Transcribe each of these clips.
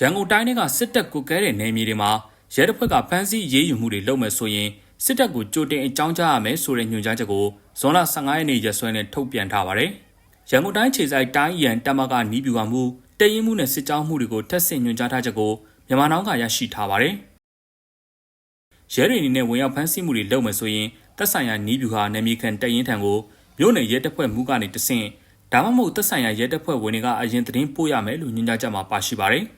ရန်ကုန်တိုင်းကစစ်တပ်ကုကဲတဲ့နယ်မြေတွေမှာရဲတပ်ဖွဲ့ကဖမ်းဆီးရေးယူမှုတွေလုပ်မယ်ဆိုရင်စစ်တပ်ကိုကြိုတင်အကြောင်းကြားရမယ်ဆိုတဲ့ညွှန်ကြားချက်ကိုဇွန်လ15ရက်နေ့ရက်စွဲနဲ့ထုတ်ပြန်ထားပါတယ်။ရန်ကုန်တိုင်းခြေဆိုင်တိုင်းရန်တမကနီးပြူကမှုတရင်မှုနဲ့စစ်ကြောင်းမှုတွေကိုထက်ဆင့်ညွှန်ကြားထားချက်ကိုမြန်မာနောက်ကရရှိထားပါတယ်။ရဲတွေအနေနဲ့ဝင်ရောက်ဖမ်းဆီးမှုတွေလုပ်မယ်ဆိုရင်သက်ဆိုင်ရာနီးပြူဟာနယ်မြေခံတရင်ထံကိုမြို့နယ်ရဲတပ်ဖွဲ့မှုကနေတဆင့်ဒါမှမဟုတ်သက်ဆိုင်ရာရဲတပ်ဖွဲ့ဝင်တွေကအရင်သတင်းပို့ရမယ်လို့ညွှန်ကြားချက်မှာပါရှိပါတယ်။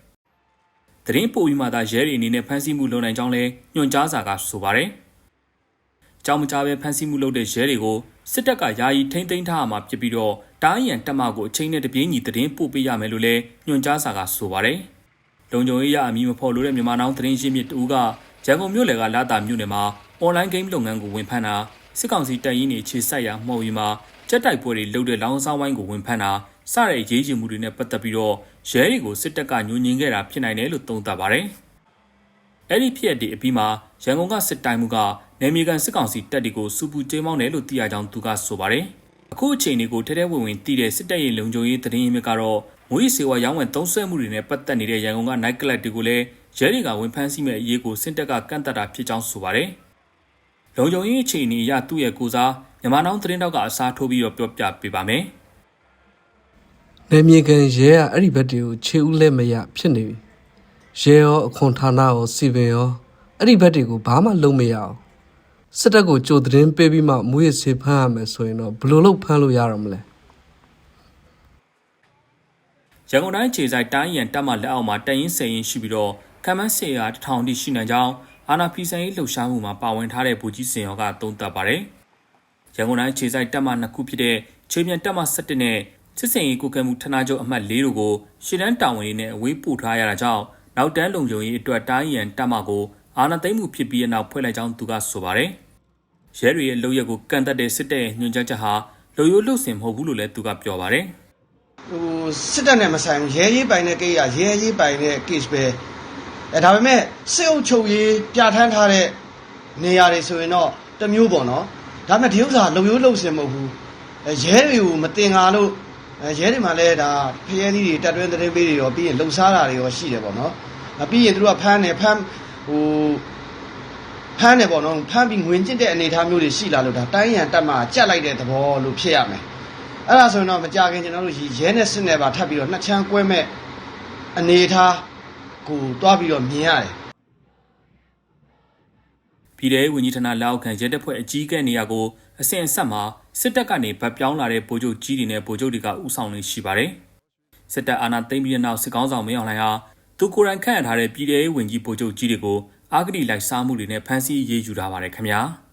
သတင်းပို့ပြီးမှသာရဲတွေအနေနဲ့ဖမ်းဆီးမှုလုပ်နိုင်ကြောင်းလဲညွှန်ကြားစာကဆိုပါတယ်။ကြောင်မကြားပဲဖမ်းဆီးမှုလုပ်တဲ့ရဲတွေကိုစစ်တပ်ကယာယီထိမ့်သိမ်းထားမှာဖြစ်ပြီးတော့တားရန်တက်မကိုအချိန်နဲ့တပြေးညီသတင်းပို့ပေးရမယ်လို့လဲညွှန်ကြားစာကဆိုပါတယ်။လုံခြုံရေးရအမည်မဖော်လို့တဲ့မြန်မာနောင်သတင်းရှင်းမြစ်တူကရန်ကုန်မြို့လယ်ကလာတာမြို့နယ်မှာအွန်လိုင်းဂိမ်းလုပ်ငန်းကိုဝင်ဖမ်းတာစစ်ကောင်စီတပ်ရင်းတွေခြေစိုက်ရာမှုံရီမှာကြက်တိုက်ပွဲတွေလုပ်တဲ့လောင်ဆောင်ဝိုင်းကိုဝင်ဖမ်းတာ စတဲ့ရေးချင်မှုတွေနဲ့ပတ်သက်ပြီးတော့ရဲတွေကိုစစ်တပ်ကညှို့ညင်ခဲ့တာဖြစ်နိုင်တယ်လို့သုံးသပ်ပါတယ်။အဲ့ဒီဖြစ်ဒီအပြီးမှာရန်ကုန်ကစစ်တိုင်းမှုကနယ်မြေကန်စစ်ကောင်စီတပ်တွေကိုစူပူကျေးမောင်းတယ်လို့သိရကြောင်းသူကဆိုပါတယ်။အခုအချိန်တွေကိုထဲထဲဝင်ဝင်တည်တဲ့စစ်တပ်ရဲ့လုံခြုံရေးသတင်းရင်းမြစ်ကတော့ငွေစေဝါရောင်းဝယ်သုံးစွဲမှုတွေနဲ့ပတ်သက်နေတဲ့ရန်ကုန်က night club တွေကိုလည်းရဲတွေကဝင်ဖမ်းဆီးမဲ့အရေးကိုစစ်တပ်ကကန့်သက်တာဖြစ်ကြောင်းဆိုပါတယ်။လုံခြုံရေးအခြေအနေအရသူ့ရဲ့ကိုစားမြန်မာနောင်သတင်းတောက်ကအစားထိုးပြီးတော့ပြောပြပေးပါမယ်။ နယ်မြေကန်ရဲကအဲ့ဒီဘက်တွေကိုခြေဦးလက်မရဖြစ်နေပြီရဲရောအခွန်ဌာနရောစီပင်ရောအဲ့ဒီဘက်တွေကိုဘာမှလုပ်မရအောင်စစ်တပ်ကိုကြိုသတင်းပေးပြီးမှမူရစေဖမ်းရမယ်ဆိုရင်တော့ဘယ်လိုလုပ်ဖမ်းလို့ရတော့မလဲရန်ကုန်တိုင်းခြေဆိုင်တိုင်းရန်တပ်မလက်အောက်မှာတရင်စင်ရင်ရှိပြီးတော့ကမ္မန်းစေရာတထောင်တိရှိနိုင်ကြောင်းအာနာဖီဆိုင်ရေးလှုပ်ရှားမှုမှာပါဝင်ထားတဲ့ဗိုလ်ကြီးစင်ရောကသုံးသပ်ပါတယ်။ရန်ကုန်တိုင်းခြေဆိုင်တပ်မနှစ်ခုဖြစ်တဲ့ခြေပြန်တပ်မ17နဲ့ စစ်စင်ရေးကုကဲမှုဌာနချုပ်အမှတ်၄တို့ကိုရှေ့တန်းတာဝန်တွေနဲ့အဝေးပို့ထားရတာကြောင့်နောက်တန်းလုံခြုံရေးအတွက်တိုင်းရန်တပ်မကိုအာဏာသိမ်းမှုဖြစ်ပြီးတဲ့နောက်ဖွဲ့လိုက်ကြောင်းသူကဆိုပါတယ်။ရဲတွေရဲ့လုပ်ရက်ကိုကန့်သက်တဲ့စစ်တပ်ရဲ့ညွှန်ကြားချက်ဟာလူရိုးလှုပ်စင်မဟုတ်ဘူးလို့လည်းသူကပြောပါတယ်။ဟိုစစ်တပ်နဲ့မဆိုင်ဘူးရဲရေးပိုင်တဲ့ကိစ္စရဲရေးပိုင်တဲ့ case ပဲအဲဒါပေမဲ့စစ်အုပ်ချုပ်ရေးပြဋ္ဌာန်းထားတဲ့နေရာတွေဆိုရင်တော့တစ်မျိုးပေါ့နော်ဒါပေမဲ့ဒီဥစ္စာလုံရိုးလုံစင်မဟုတ်ဘူးအဲရဲတွေကိုမတင်ကားလို့ အဲရဲတွေမှလည်းဒါဖျဲသီးတွေတက်တွင်းသတင်းပေးတွေရောပြီးရင်လှုပ်ရှားတာတွေရောရှိတယ်ပေါ့နော်အပြီးရင်သူတို့ကဖမ်းတယ်ဖမ်းဟိုဖမ်းတယ်ပေါ့နော်ဖမ်းပြီးငွေကျင့်တဲ့အနေအထားမျိုးတွေရှိလာလို့ဒါတိုင်းရန်တက်မှကြက်လိုက်တဲ့သဘောလို့ဖြစ်ရမယ်အဲ့ဒါဆိုရင်တော့မကြခင်ကျွန်တော်တို့ရဲနဲ့စစ်နဲ့ပါထပ်ပြီးတော့နှစ်ချမ်းကွဲမဲ့အနေအထားကိုတွားပြီးတော့မြင်ရတယ်ပြည်ထောင်ဝန်ကြီးဌာနလက်အောက်ခံရဲတပ်ဖွဲ့အကြီးအကဲနေရာကိုအစဉ်အဆက်မှာ စစ်တပ်ကနေဗတ်ပြောင်းလာတဲ့ဗိုလ်ချုပ်ကြီးတွေနဲ့ဗိုလ်ချုပ်တွေကဥဆောင်နေရှိပါတယ်။စစ်တပ်အာဏာသိမ်းပြီးတဲ့နောက်စစ်ကောင်းဆောင်မင်းအောင်လှိုင်ဟာသူကိုယ်တိုင်ခန့်အပ်ထားတဲ့ပြည်ထောင်ဝန်ကြီးဗိုလ်ချုပ်ကြီးတွေကိုအာဂတိလိုက်စားမှုတွေနဲ့ဖမ်းဆီးရေးယူထားပါတယ်ခင်ဗျာ။